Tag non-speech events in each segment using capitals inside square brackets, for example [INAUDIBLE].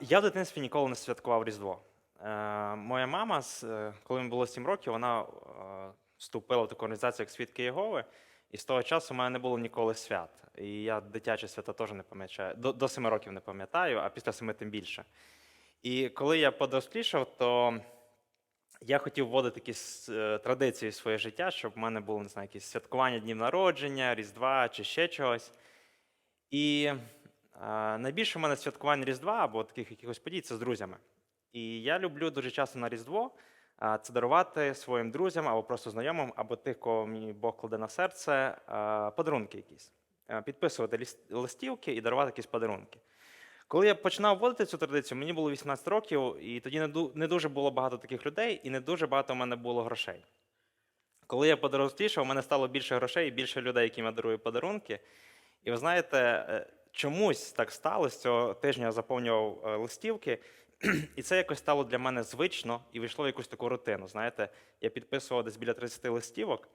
Я в дитинстві ніколи не святкував Різдво. Е, Моя мама, е, коли мені було 7 років, вона е, вступила в таку організацію, як Свідки Єгови, і з того часу в мене не було ніколи свят. І я дитячі свята теж не пам'ятаю. До, до 7 років не пам'ятаю, а після 7 тим більше. І коли я подорослішав, то я хотів вводити якісь традиції в своє життя, щоб в мене було не знаю, якісь святкування днів народження, Різдва чи ще чогось. І найбільше в мене святкувань Різдва або таких якихось подій це з друзями. І я люблю дуже часто на Різдво це дарувати своїм друзям або просто знайомим, або тих, кого мені Бог кладе на серце, подарунки якісь. Е, Підписувати листівки і дарувати якісь подарунки. Коли я починав вводити цю традицію, мені було 18 років, і тоді не дуже було багато таких людей, і не дуже багато в мене було грошей. Коли я подорослішав, у мене стало більше грошей і більше людей, яким я дарую подарунки. І ви знаєте, е, чомусь так сталося. Цього тижня я заповнював е, листівки, [CLEARS THROAT] і це якось стало для мене звично і вийшло в якусь таку рутину. Знаєте, я підписував десь біля 30 листівок,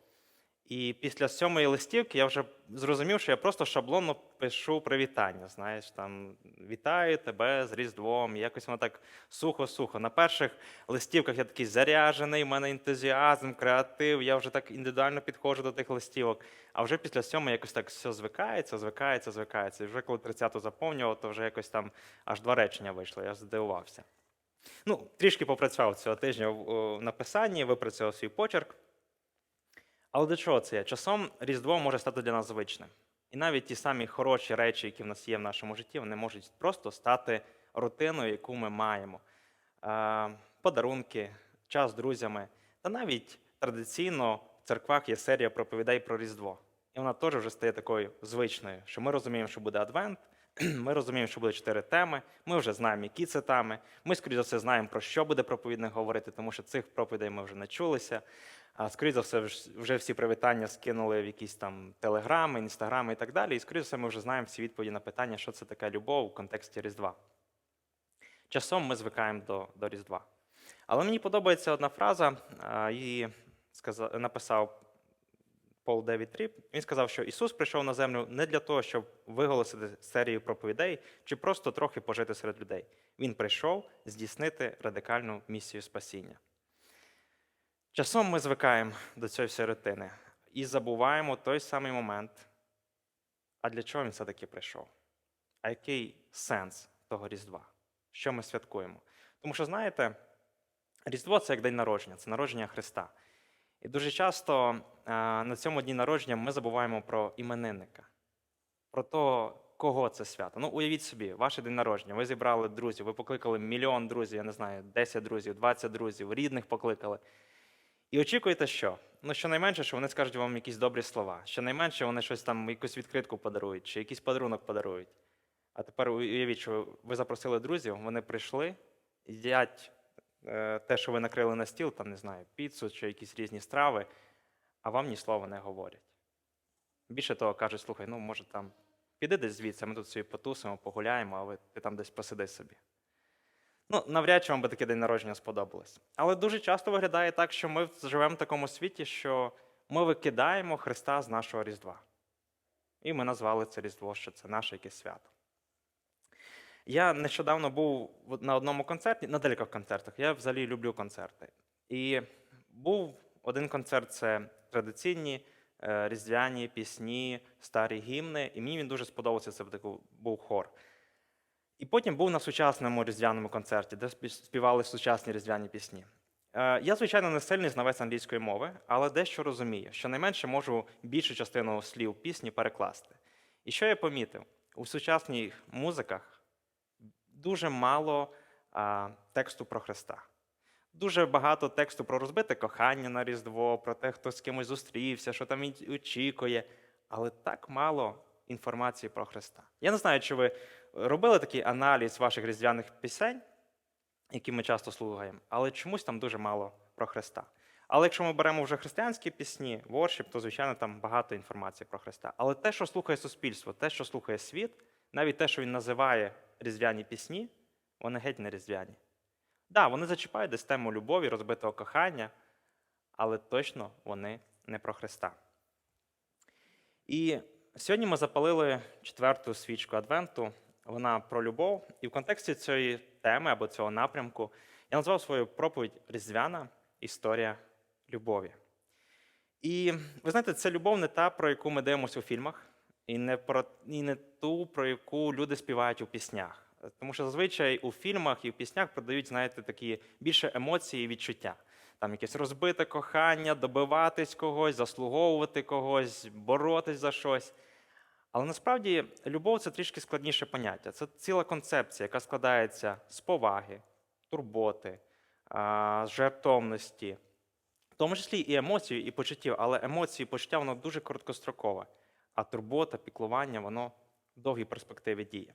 і після сьомої листівки я вже зрозумів, що я просто шаблонно пишу привітання. Знаєш, там вітаю тебе з Різдвом. Якось воно так сухо-сухо. На перших листівках я такий заряджений, в мене ентузіазм, креатив. Я вже так індивідуально підходжу до тих листівок. А вже після сьомої якось так все звикається, звикається, звикається. І вже коли 30-ту заповнював, то вже якось там аж два речення вийшло. Я здивувався. Ну, трішки попрацював цього тижня в написанні, випрацював свій почерк. Але до чого це? Часом Різдво може стати для нас звичним. І навіть ті самі хороші речі, які в нас є в нашому житті, вони можуть просто стати рутиною, яку ми маємо. Е, Подарунки, час з друзями. Та навіть традиційно в церквах є серія проповідей про Різдво. І вона теж вже стає такою звичною, що ми розуміємо, що буде Адвент, [CLEARS THROAT] ми розуміємо, що буде чотири теми, ми вже знаємо, які це теми. Ми, скоріш за все, знаємо, про що буде проповідник говорити, тому що цих проповідей ми вже не чулися. А скоріше за все, вже всі привітання скинули в якісь там телеграми, інстаграми і так далі. І скоріше за все, ми вже знаємо всі відповіді на питання, що це таке любов у контексті Різдва. Часом ми звикаємо до, до Різдва. Але мені подобається одна фраза, її сказа- написав Пол Девід Тріп. Він сказав, що Ісус прийшов на землю не для того, щоб виголосити серію проповідей чи просто трохи пожити серед людей. Він прийшов здійснити радикальну місію спасіння. Часом ми звикаємо до цієї всієї рутини і забуваємо той самий момент. А для чого він все-таки прийшов? А який сенс того Різдва? Що ми святкуємо? Тому що, знаєте, Різдво це як день народження, це народження Христа. І дуже часто е, на цьому дні народження ми забуваємо про іменинника, про того, кого це свято. Ну, уявіть собі, ваше день народження, ви зібрали друзів, ви покликали мільйон друзів, я не знаю, 10 друзів, 20 друзів, рідних покликали. І очікуєте, що? Ну, щонайменше, що вони скажуть вам якісь добрі слова. Щонайменше вони щось там, якусь відкритку подарують, чи якийсь подарунок подарують. А тепер уявіть, що ви запросили друзів, вони прийшли, їдять е, те, що ви накрили на стіл, там, не знаю, піцу чи якісь різні страви, а вам ні слова не говорять. Більше того, кажуть, слухай, ну, може, там, піди десь звідси, ми тут собі потусимо, погуляємо, а ви, ти там десь посиди собі. Ну, навряд чи вам би таке день народження сподобалось. Але дуже часто виглядає так, що ми живемо в такому світі, що ми викидаємо Христа з нашого Різдва. І ми назвали це Різдво, що це наше якесь свято. Я нещодавно був на одному концерті, на декількох концертах. Я взагалі люблю концерти. І був один концерт це традиційні е, різдвяні пісні, старі гімни. І мені він дуже сподобався. Це був хор. І потім був на сучасному різдвяному концерті, де спі- співали сучасні різдвяні пісні. Е, Я, звичайно, не сильний знавець англійської мови, але дещо розумію, що найменше можу більшу частину слів пісні перекласти. І що я помітив? У сучасних музиках дуже мало а, тексту про Христа. Дуже багато тексту про розбите кохання на Різдво, про те, хто з кимось зустрівся, що там очікує, але так мало інформації про Христа. Я не знаю, чи ви робили такий аналіз ваших різдвяних пісень, які ми часто слухаємо, але чомусь там дуже мало про Христа. Але якщо ми беремо вже християнські пісні, воршіп, то, звичайно, там багато інформації про Христа. Але те, що слухає суспільство, те, що слухає світ, навіть те, що він називає різдвяні пісні, вони геть не різдвяні. Так, да, вони зачіпають десь тему любові, розбитого кохання, але точно вони не про Христа. І сьогодні ми запалили четверту свічку Адвенту вона про любов. І в контексті цієї теми або цього напрямку я назвав свою проповідь Різдвяна історія любові. І ви знаєте, це любов не та, про яку ми дивимося у фільмах, і не, про, і не ту, про яку люди співають у піснях. Тому що зазвичай у фільмах і в піснях продають, знаєте, такі більше емоції і відчуття. Там якесь розбите кохання, добиватись когось, заслуговувати когось, боротись за щось. Але насправді любов це трішки складніше поняття. Це ціла концепція, яка складається з поваги, турботи, жертовності, в тому числі і емоцій, і почуттів, але емоції і почуття воно дуже короткострокове, а турбота, піклування, воно в довгій перспективі діє.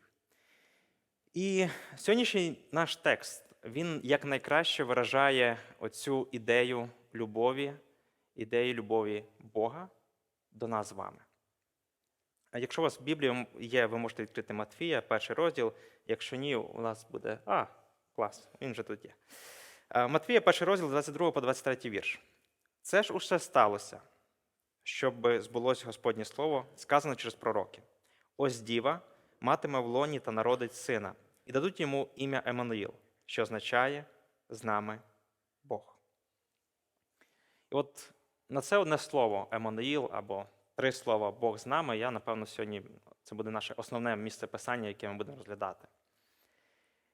І сьогоднішній наш текст він якнайкраще виражає оцю ідею любові, ідею любові Бога до нас з вами. А Якщо у вас в Біблії є, ви можете відкрити Матфія, перший розділ. Якщо ні, у нас буде. А, клас, він вже тут є. Е, Матфія, перший розділ, 22 по 23 вірш. Це ж усе сталося, щоб збулося Господнє Слово, сказано через пророки. Ось діва матиме в лоні та народить сина, і дадуть йому ім'я Еммануїл, що означає з нами Бог. І от на це одне слово Еммануїл або три слова Бог з нами, я, напевно, сьогодні це буде наше основне місце писання, яке ми будемо розглядати.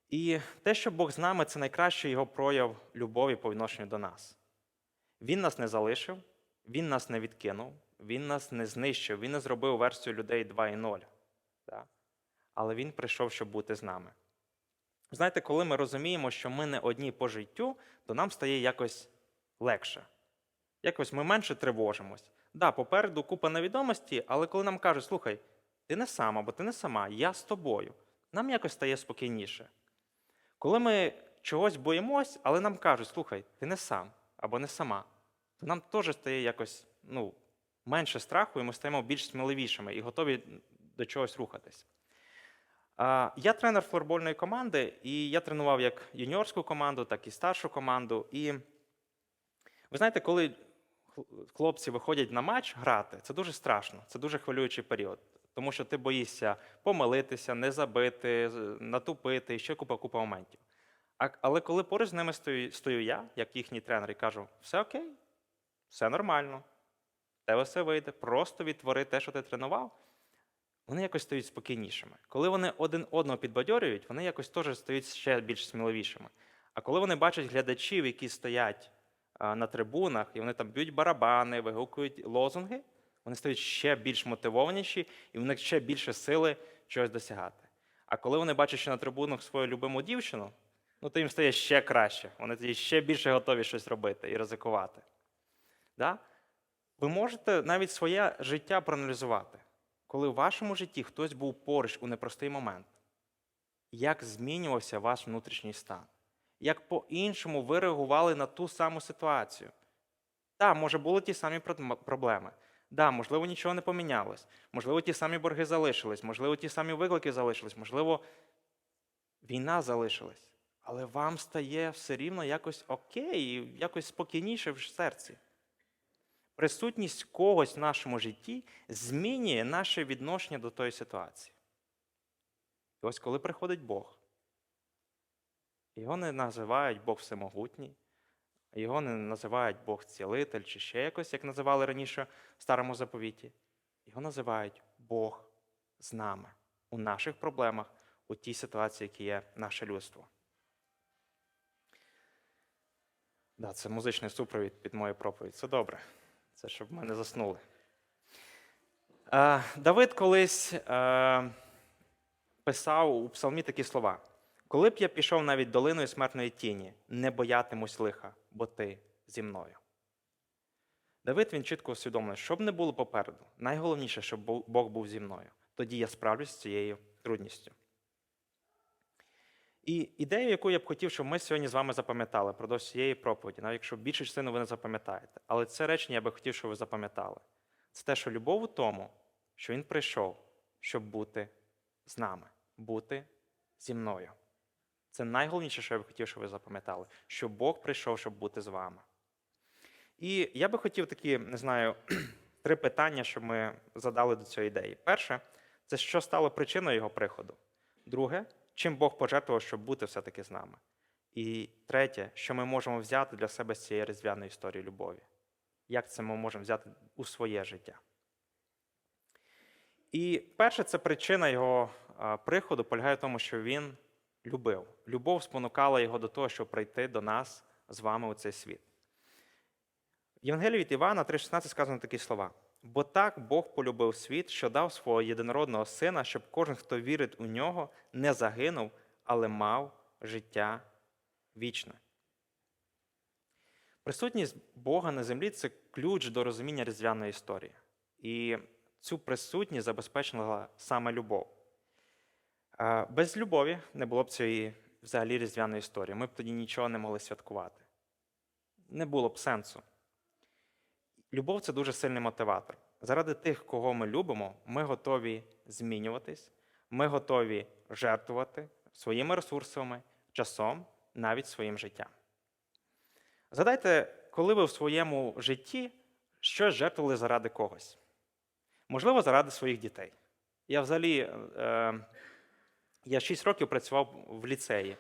І те, що Бог з нами, це найкращий його прояв любові по відношенню до нас. Він нас не залишив, Він нас не відкинув, Він нас не знищив, Він не зробив версію людей 2.0. Да? Але Він прийшов, щоб бути з нами. Знаєте, коли ми розуміємо, що ми не одні по життю, то нам стає якось легше. Якось ми менше тривожимось. Да, попереду купа невідомості, але коли нам кажуть, слухай, ти не сам або ти не сама, я з тобою, нам якось стає спокійніше. Коли ми чогось боїмось, але нам кажуть, слухай, ти не сам або не сама, то нам теж стає якось ну, менше страху, і ми стаємо більш сміливішими і готові до чогось рухатись. Я тренер флорбольної команди, і я тренував як юніорську команду, так і старшу команду. І ви знаєте, коли хлопці виходять на матч грати, це дуже страшно, це дуже хвилюючий період. Тому що ти боїшся помилитися, не забити, натупити, і ще купа-купа моментів. А, але коли поруч з ними стою, стою я, як їхній тренер, і кажу, все окей, все нормально, тебе все вийде, просто відтвори те, що ти тренував, вони якось стають спокійнішими. Коли вони один одного підбадьорюють, вони якось теж стають ще більш сміливішими. А коли вони бачать глядачів, які стоять на трибунах, і вони там б'ють барабани, вигукують лозунги, вони стають ще більш мотивованіші, і в них ще більше сили чогось досягати. А коли вони бачать, що на трибунах свою любиму дівчину, ну то їм стає ще краще. Вони тоді ще більше готові щось робити і ризикувати. Да? Ви можете навіть своє життя проаналізувати, коли в вашому житті хтось був поруч у непростий момент, як змінювався ваш внутрішній стан, як по-іншому ви реагували на ту саму ситуацію. Так, може, були ті самі проблеми. Да, можливо, нічого не помінялось. Можливо, ті самі борги залишились, можливо, ті самі виклики залишились, можливо, війна залишилась. Але вам стає все рівно якось окей, якось спокійніше в серці. Присутність когось в нашому житті змінює наше відношення до тої ситуації. І ось коли приходить Бог, його не називають Бог Всемогутній, його не називають Бог цілитель чи ще якось, як називали раніше в старому заповіті. Його називають Бог з нами у наших проблемах, у тій ситуації, які є наше людство. Да, Це музичний супровід під мою проповідь. Це добре. Це щоб ми не заснули. Е, Давид колись е, писав у псалмі такі слова. Коли б я пішов навіть долиною смертної тіні, не боятимусь лиха, бо ти зі мною. Давид він чітко усвідомлює, щоб не було попереду. Найголовніше, щоб Бог був зі мною. Тоді я справлюсь з цією трудністю. І ідею, яку я б хотів, щоб ми сьогодні з вами запам'ятали продовж цієї проповіді, навіть якщо більшу частину ви не запам'ятаєте, але це речення я би хотів, щоб ви запам'ятали. Це те, що любов у тому, що він прийшов, щоб бути з нами, бути зі мною. Це найголовніше, що я би хотів, щоб ви запам'ятали, що Бог прийшов, щоб бути з вами. І я би хотів такі, не знаю, [CLEARS THROAT] три питання, щоб ми задали до цієї ідеї. Перше, це що стало причиною його приходу. Друге, чим Бог пожертвував, щоб бути все-таки з нами. І третє, що ми можемо взяти для себе з цієї різдвяної історії любові. Як це ми можемо взяти у своє життя? І перше, це причина його приходу полягає в тому, що він любив. Любов спонукала його до того, щоб прийти до нас з вами у цей світ. В Євангелії від Івана 3,16 сказано такі слова: бо так Бог полюбив світ, що дав свого єдинородного сина, щоб кожен, хто вірить у нього, не загинув, але мав життя вічне. Присутність Бога на землі це ключ до розуміння різдвяної історії. І цю присутність забезпечила саме любов. Без любові не було б цієї взагалі різдвяної історії. Ми б тоді нічого не могли святкувати. Не було б сенсу. Любов це дуже сильний мотиватор. Заради тих, кого ми любимо, ми готові змінюватись, ми готові жертвувати своїми ресурсами, часом, навіть своїм життям. Згадайте, коли ви в своєму житті щось жертвували заради когось. Можливо, заради своїх дітей. Я взагалі е, я 6 років працював в ліцеї,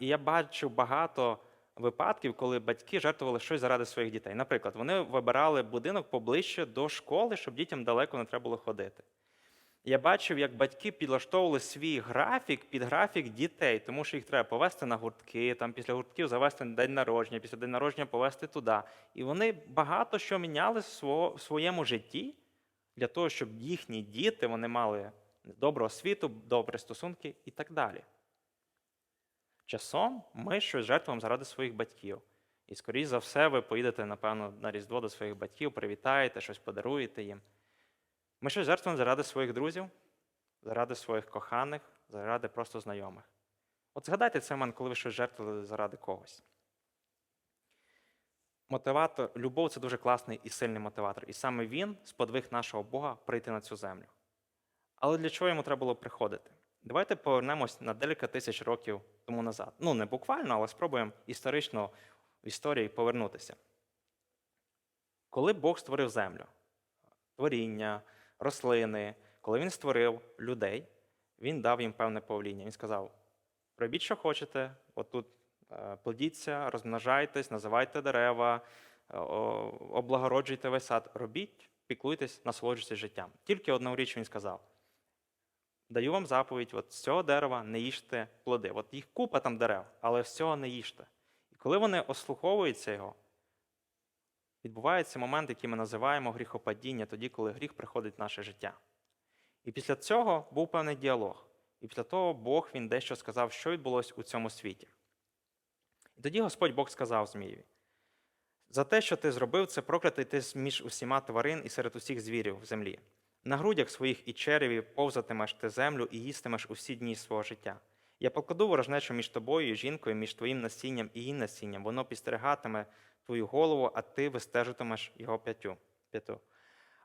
і я бачив багато випадків, коли батьки жертвували щось заради своїх дітей. Наприклад, вони вибирали будинок поближче до школи, щоб дітям далеко не треба було ходити. Я бачив, як батьки підлаштовували свій графік під графік дітей, тому що їх треба повезти на гуртки, там після гуртків завести на день народження, після день народження повезти туди. І вони багато що міняли в своєму житті для того, щоб їхні діти вони мали добру освіту, добрі стосунки і так далі. Часом ми щось жертвуємо заради своїх батьків. І, скоріш за все, ви поїдете, напевно, на Різдво до своїх батьків, привітаєте, щось подаруєте їм. Ми щось жертвуємо заради своїх друзів, заради своїх коханих, заради просто знайомих. От згадайте цей момент, коли ви щось жертвували заради когось. Мотиватор, любов це дуже класний і сильний мотиватор. І саме він сподвиг нашого Бога прийти на цю землю. Але для чого йому треба було приходити? Давайте повернемось на декілька тисяч років тому назад. Ну, не буквально, але спробуємо історично в історії повернутися. Коли Бог створив землю, творіння, рослини, коли він створив людей, він дав їм певне повеління. Він сказав: робіть, що хочете, отут е, плодіться, розмножайтесь, називайте дерева, е, облагороджуйте весь сад, робіть, піклуйтесь, насолоджуйтесь життям. Тільки одну річ він сказав: даю вам заповідь: от з цього дерева не їжте плоди. От їх купа там дерев, але з цього не їжте. І коли вони ослуховуються його, відбувається момент, який ми називаємо гріхопадіння, тоді, коли гріх приходить в наше життя. І після цього був певний діалог. І після того Бог він дещо сказав, що відбулося у цьому світі. І тоді Господь Бог сказав Змієві: за те, що ти зробив, це проклятий ти між усіма тварин і серед усіх звірів в землі. На грудях своїх і череві повзатимеш ти землю і їстимеш усі дні свого життя. Я покладу ворожнечу між тобою і жінкою, між твоїм насінням і її насінням. Воно підстерегатиме твою голову, а ти вистежитимеш його п'ятю. п'яту.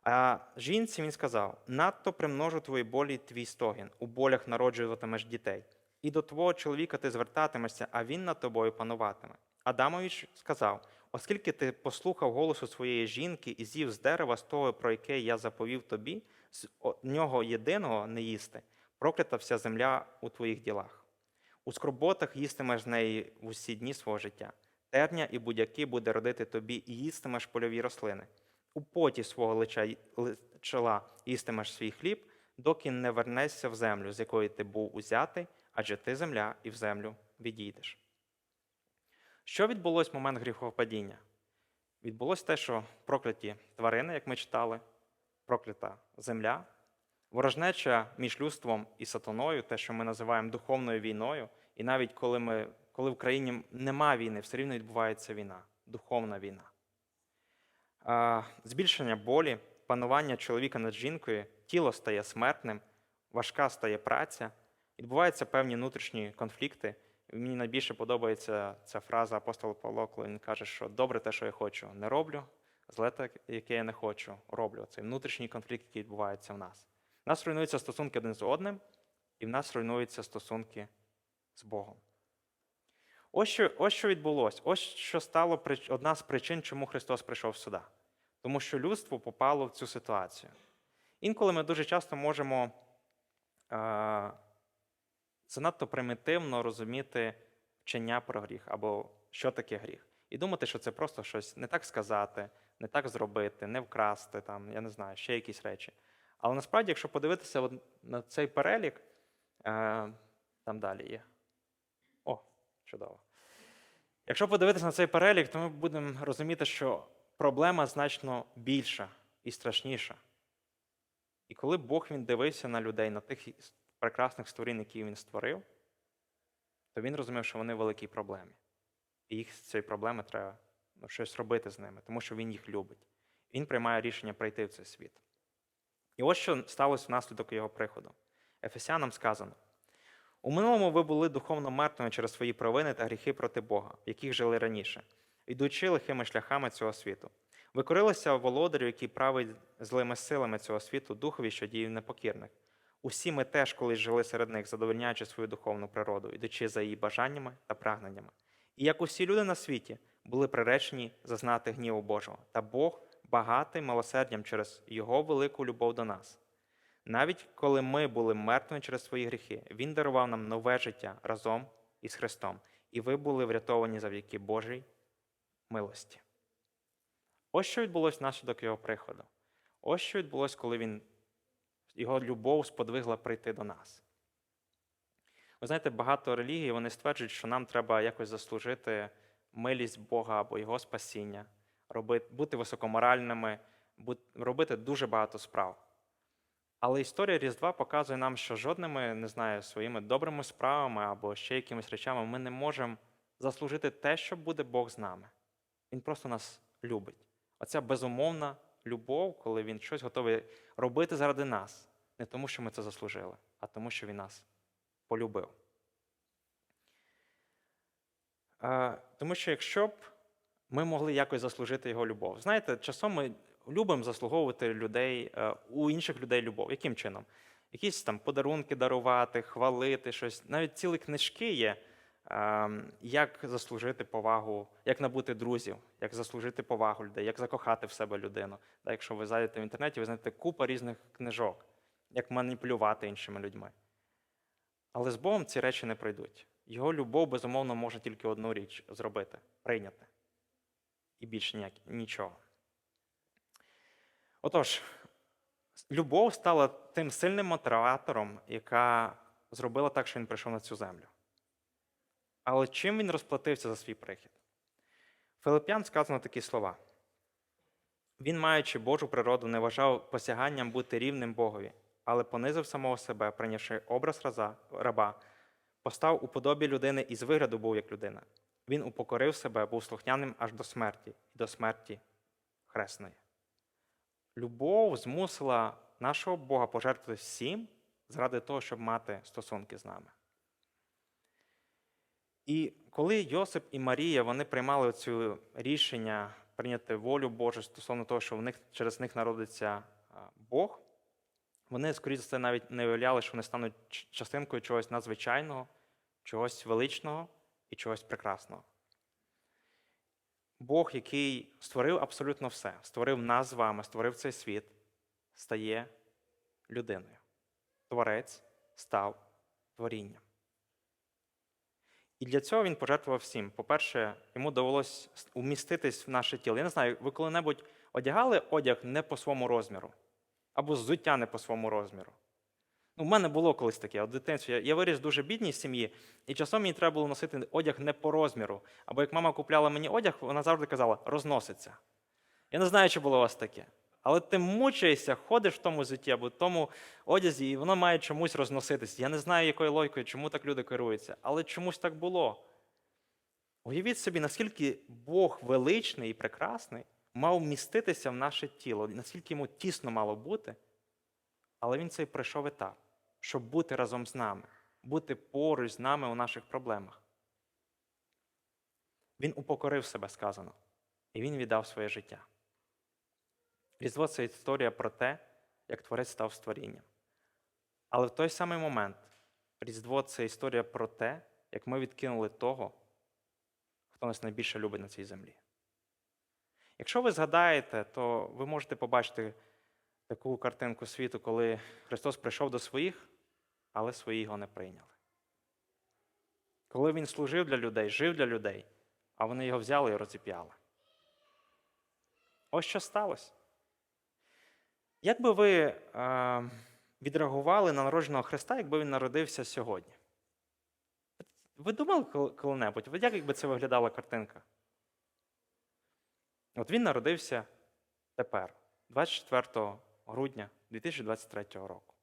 А жінці він сказав: надто примножу твої болі твій стогін, у болях народжуватимеш дітей. І до твого чоловіка ти звертатимешся, а він над тобою пануватиме. Адамович сказав: оскільки ти послухав голосу своєї жінки і з'їв з дерева з того, про яке я заповів тобі, з нього єдиного не їсти, проклята вся земля у твоїх ділах. У скорботах їстимеш з неї в усі дні свого життя. Терня і будь-які буде родити тобі, і їстимеш польові рослини. У поті свого лича, чола їстимеш свій хліб, доки не вернешся в землю, з якої ти був узятий, адже ти земля і в землю відійдеш. Що відбулось в момент гріхопадіння? Відбулось те, що прокляті тварини, як ми читали, проклята земля, ворожнеча між людством і сатаною, те, що ми називаємо духовною війною, і навіть коли, ми, коли в країні нема війни, все рівно відбувається війна, духовна війна. Збільшення болі, панування чоловіка над жінкою, тіло стає смертним, важка стає праця, відбуваються певні внутрішні конфлікти. Мені найбільше подобається ця фраза апостола Павло, коли він каже, що добре те, що я хочу, не роблю, зле те, яке я не хочу, роблю. Цей внутрішній конфлікт, який відбувається в нас. У нас руйнуються стосунки один з одним, і в нас руйнуються стосунки з Богом. Ось що, ось що відбулося. Ось що стало одна з причин, чому Христос прийшов сюди. Тому що людство попало в цю ситуацію. Інколи ми дуже часто можемо е, занадто примітивно розуміти вчення про гріх або що таке гріх. І думати, що це просто щось не так сказати, не так зробити, не вкрасти, там, я не знаю, ще якісь речі. Але насправді, якщо подивитися от на цей перелік, е, там далі є. О, чудово. Якщо подивитися на цей перелік, то ми будемо розуміти, що проблема значно більша і страшніша. І коли Бог він дивився на людей, на тих прекрасних створінь, які він створив, то він розумів, що вони в великій проблемі. І їх з цієї проблеми треба ну, щось робити з ними, тому що він їх любить. Він приймає рішення прийти в цей світ. І ось що сталося внаслідок його приходу. Ефесянам сказано: у минулому ви були духовно мертвими через свої провини та гріхи проти Бога, в яких жили раніше, йдучи лихими шляхами цього світу. Ви корилися володарю, який править злими силами цього світу, духові, що діє непокірних. Усі ми теж колись жили серед них, задовольняючи свою духовну природу, ідучи за її бажаннями та прагненнями. І як усі люди на світі були приречені зазнати гніву Божого, та Бог багатий милосердям через Його велику любов до нас. Навіть коли ми були мертвими через свої гріхи, Він дарував нам нове життя разом із Христом, і ви були врятовані завдяки Божій милості. Ось що відбулося внаслідок його приходу. Ось що відбулося, коли він, його любов сподвигла прийти до нас. Ви знаєте, багато релігій вони стверджують, що нам треба якось заслужити милість Бога або Його спасіння, робити, бути високоморальними, робити дуже багато справ. Але історія Різдва показує нам, що жодними, не знаю, своїми добрими справами або ще якимись речами ми не можемо заслужити те, що буде Бог з нами. Він просто нас любить. Оця безумовна любов, коли він щось готовий робити заради нас, не тому, що ми це заслужили, а тому, що він нас полюбив. Е, Тому що якщо б ми могли якось заслужити його любов, знаєте, часом ми любимо заслуговувати людей, е, у інших людей любов. Яким чином? Якісь там подарунки дарувати, хвалити щось. Навіть цілі книжки є, як заслужити повагу, як набути друзів, як заслужити повагу людей, як закохати в себе людину. Та Якщо ви зайдете в інтернеті, ви знайдете купа різних книжок, як маніпулювати іншими людьми. Але з Богом ці речі не пройдуть. Його любов, безумовно, може тільки одну річ зробити прийняти. І більше ніяк, нічого. Отож, любов стала тим сильним мотиватором, яка зробила так, що він прийшов на цю землю. Але чим він розплатився за свій прихід? Филип'ян сказано такі слова. Він, маючи Божу природу, не вважав посяганням бути рівним Богові, але понизив самого себе, прийнявши образ раба, постав у подобі людини і з вигляду був як людина. Він упокорив себе, був слухняним аж до смерті, і до смерті хресної. Любов змусила нашого Бога пожертвувати всім заради того, щоб мати стосунки з нами. І коли Йосип і Марія вони приймали це рішення прийняти волю Божу стосовно того, що в них, через них народиться Бог, вони, скоріше за все, навіть не уявляли, що вони стануть частинкою чогось надзвичайного, чогось величного і чогось прекрасного. Бог, який створив абсолютно все, створив нас з вами, створив цей світ, стає людиною. Творець став творінням. І для цього він пожертвував всім. По-перше, йому довелось уміститись в наше тіло. Я не знаю, ви коли-небудь одягали одяг не по своєму розміру, або взуття не по своєму розміру. Ну, У мене було колись таке. От в дитинстві я, я виріс дуже бідній сім'ї, і часом мені треба було носити одяг не по розміру. Або як мама купляла мені одяг, вона завжди казала, розноситься. Я не знаю, чи було у вас таке. Але ти мучаєшся, ходиш в тому взутті або в тому одязі, і воно має чомусь розноситись. Я не знаю, якою логікою, чому так люди керуються, але чомусь так було. Уявіть собі, наскільки Бог величний і прекрасний мав вміститися в наше тіло, наскільки йому тісно мало бути, але він цей пройшов етап, щоб бути разом з нами, бути поруч з нами у наших проблемах. Він упокорив себе, сказано, і він віддав своє життя. Різдво це історія про те, як Творець став створінням. Але в той самий момент Різдво це історія про те, як ми відкинули того, хто нас найбільше любить на цій землі. Якщо ви згадаєте, то ви можете побачити таку картинку світу, коли Христос прийшов до своїх, але свої його не прийняли. коли він служив для людей, жив для людей, а вони його взяли і розіп'яли. Ось що сталося. Як би ви е, відреагували на народженого Христа, якби він народився сьогодні? Ви думали коли- коли-небудь? Як якби це виглядала картинка? От він народився тепер, 24 грудня 2023 року.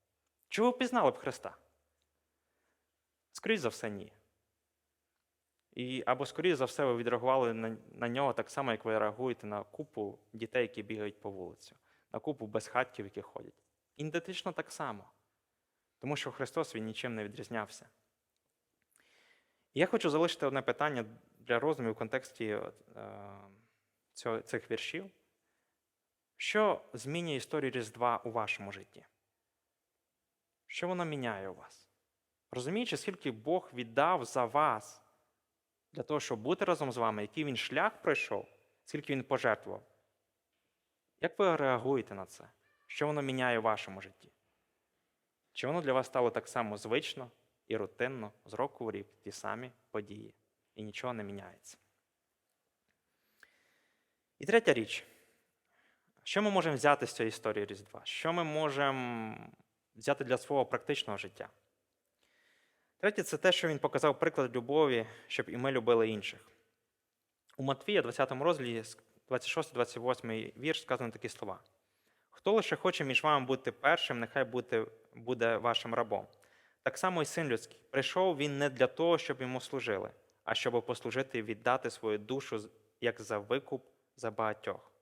Чи ви впізнали б Христа? Скоріше за все, ні. І, або, скоріше за все, ви відреагували на, на нього так само, як ви реагуєте на купу дітей, які бігають по вулицю, на купу безхатків, які ходять. Ідентично так само. Тому що Христос він нічим не відрізнявся. Я хочу залишити одне питання для роздумів в контексті е, цих віршів. Що змінює історію Різдва у вашому житті? Що воно міняє у вас? Розуміючи, скільки Бог віддав за вас для того, щоб бути разом з вами, який він шлях пройшов, скільки він пожертвував. Як ви реагуєте на це? Що воно міняє у вашому житті? Чи воно для вас стало так само звично і рутинно з року в рік ті самі події, і нічого не міняється? І третя річ. Що ми можемо взяти з цієї історії Різдва? Що ми можемо взяти для свого практичного життя? Третє, це те, що він показав приклад любові, щоб і ми любили інших. У Матвія, 20 розділі, 26-28 вірш, сказано такі слова: Хто лише хоче між вами бути першим, нехай бути, буде вашим рабом. Так само і син людський. Прийшов він не для того, щоб йому служили, а щоб послужити і віддати свою душу як за викуп за багатьох.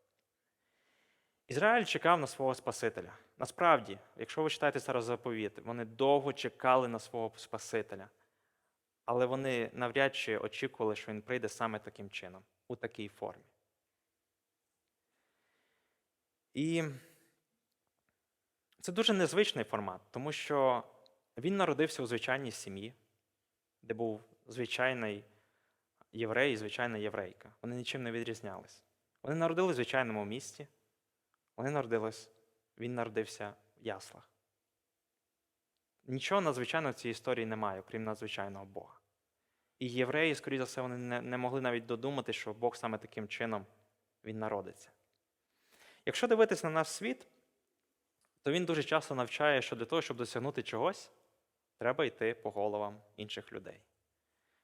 Ізраїль чекав на свого Спасителя. Насправді, якщо ви читаєте зараз заповіт, вони довго чекали на свого Спасителя, але вони навряд чи очікували, що він прийде саме таким чином, у такій формі. І це дуже незвичний формат, тому що він народився у звичайній сім'ї, де був звичайний єврей і звичайна єврейка. Вони нічим не відрізнялись. Вони народились в звичайному місті. Вони народились, він народився в яслах. Нічого надзвичайного в цій історії немає, окрім надзвичайного Бога. І євреї, скоріше за все, вони не, не могли навіть додумати, що Бог саме таким чином він народиться. Якщо дивитися на наш світ, то він дуже часто навчає, що для того, щоб досягнути чогось, треба йти по головам інших людей.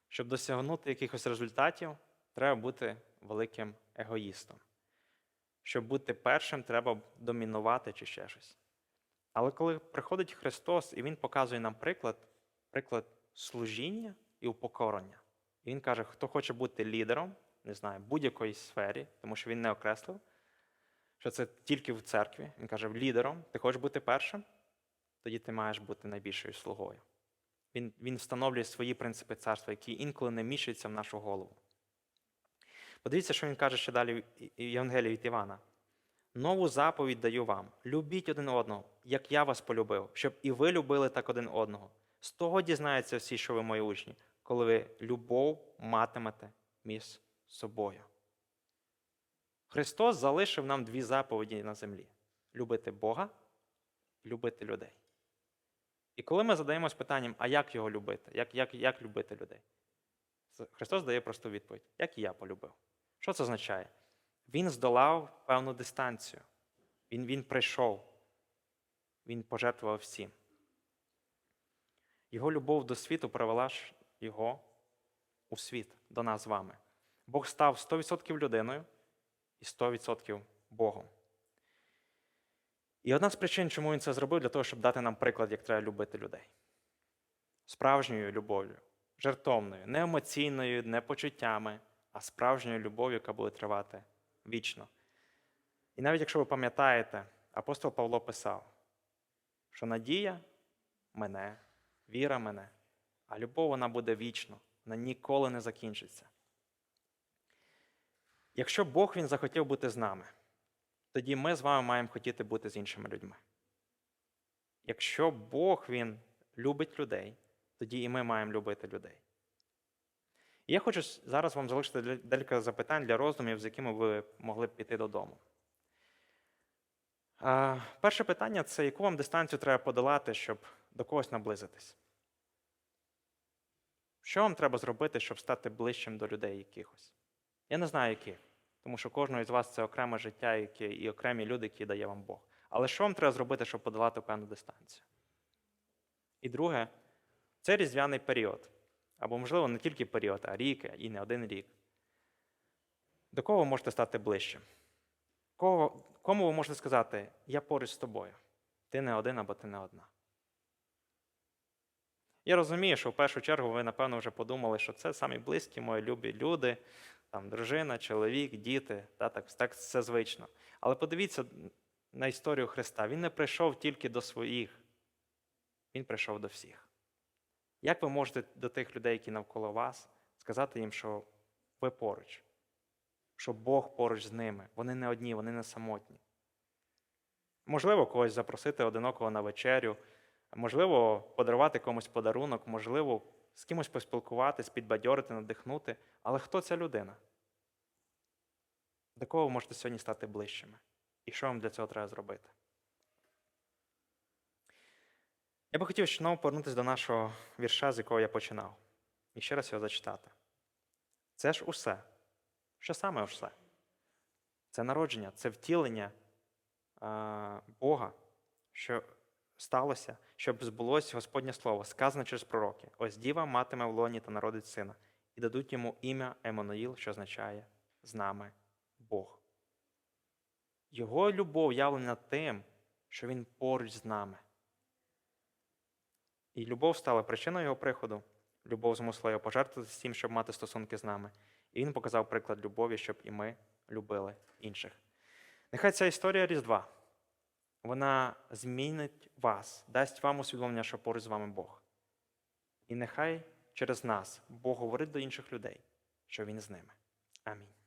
Щоб досягнути якихось результатів, треба бути великим егоїстом. Щоб бути першим, треба домінувати чи ще щось. Але коли приходить Христос і Він показує нам приклад, приклад служіння і упокорення, і Він каже, хто хоче бути лідером, не знаю, будь-якої сфері, тому що він не окреслив, що це тільки в церкві. Він каже, лідером, ти хочеш бути першим, тоді ти маєш бути найбільшою слугою. Він, він встановлює свої принципи царства, які інколи не міщаться в нашу голову. Подивіться, що він каже ще далі в Євангелії від Івана. Нову заповідь даю вам: любіть один одного, як я вас полюбив, щоб і ви любили так один одного. З того дізнаються всі, що ви мої учні, коли ви любов матимете між собою. Христос залишив нам дві заповіді на землі: любити Бога любити людей. І коли ми задаємось питанням, а як його любити, як, як, як любити людей? Христос дає просту відповідь, як і я полюбив. Що це означає? Він здолав певну дистанцію. Він, він прийшов, він пожертвував всім. Його любов до світу привела ж його у світ, до нас з вами. Бог став 100% людиною і 100% Богом. І одна з причин, чому він це зробив, для того, щоб дати нам приклад, як треба любити людей. Справжньою любов'ю, жертовною, не емоційною, не почуттями, а справжньою любов'ю, яка буде тривати вічно. І навіть якщо ви пам'ятаєте, апостол Павло писав, що надія мене, віра мене, а любов вона буде вічно, вона ніколи не закінчиться. Якщо Бог Він захотів бути з нами, тоді ми з вами маємо хотіти бути з іншими людьми. Якщо Бог Він любить людей, тоді і ми маємо любити людей. І я хочу зараз вам залишити декілька запитань для роздумів, з якими ви могли б піти додому. Перше питання це яку вам дистанцію треба подолати, щоб до когось наблизитись? Що вам треба зробити, щоб стати ближчим до людей якихось? Я не знаю, яких, тому що кожного із вас це окреме життя і окремі люди, які дає вам Бог. Але що вам треба зробити, щоб подолати певну дистанцію? І друге, це різдвяний період. Або, можливо, не тільки період, а рік, і не один рік. До кого ви можете стати ближчим? Кого, кому ви можете сказати, я поруч з тобою? Ти не один або ти не одна. Я розумію, що в першу чергу ви, напевно, вже подумали, що це самі близькі мої любі люди, там, дружина, чоловік, діти, та, так, так це звично. Але подивіться на історію Христа. Він не прийшов тільки до своїх, Він прийшов до всіх. Як ви можете до тих людей, які навколо вас, сказати їм, що ви поруч, що Бог поруч з ними, вони не одні, вони не самотні? Можливо, когось запросити одинокого на вечерю, можливо, подарувати комусь подарунок, можливо, з кимось поспілкуватись, підбадьорити, надихнути. Але хто ця людина? До кого ви можете сьогодні стати ближчими? І що вам для цього треба зробити? Я би хотів знову повернутися до нашого вірша, з якого я починав, і ще раз його зачитати. Це ж усе. Що саме усе? Це народження, це втілення а, Бога, що сталося, щоб збулося Господнє Слово, сказане через пророки. Ось діва матиме в лоні та народить сина, і дадуть йому ім'я Еммануїл, що означає з нами Бог. Його любов явлена тим, що Він поруч з нами. І любов стала причиною його приходу. Любов змусила його пожертвувати всім, щоб мати стосунки з нами. І він показав приклад любові, щоб і ми любили інших. Нехай ця історія Різдва, вона змінить вас, дасть вам усвідомлення, що поруч з вами Бог. І нехай через нас Бог говорить до інших людей, що Він з ними. Амінь.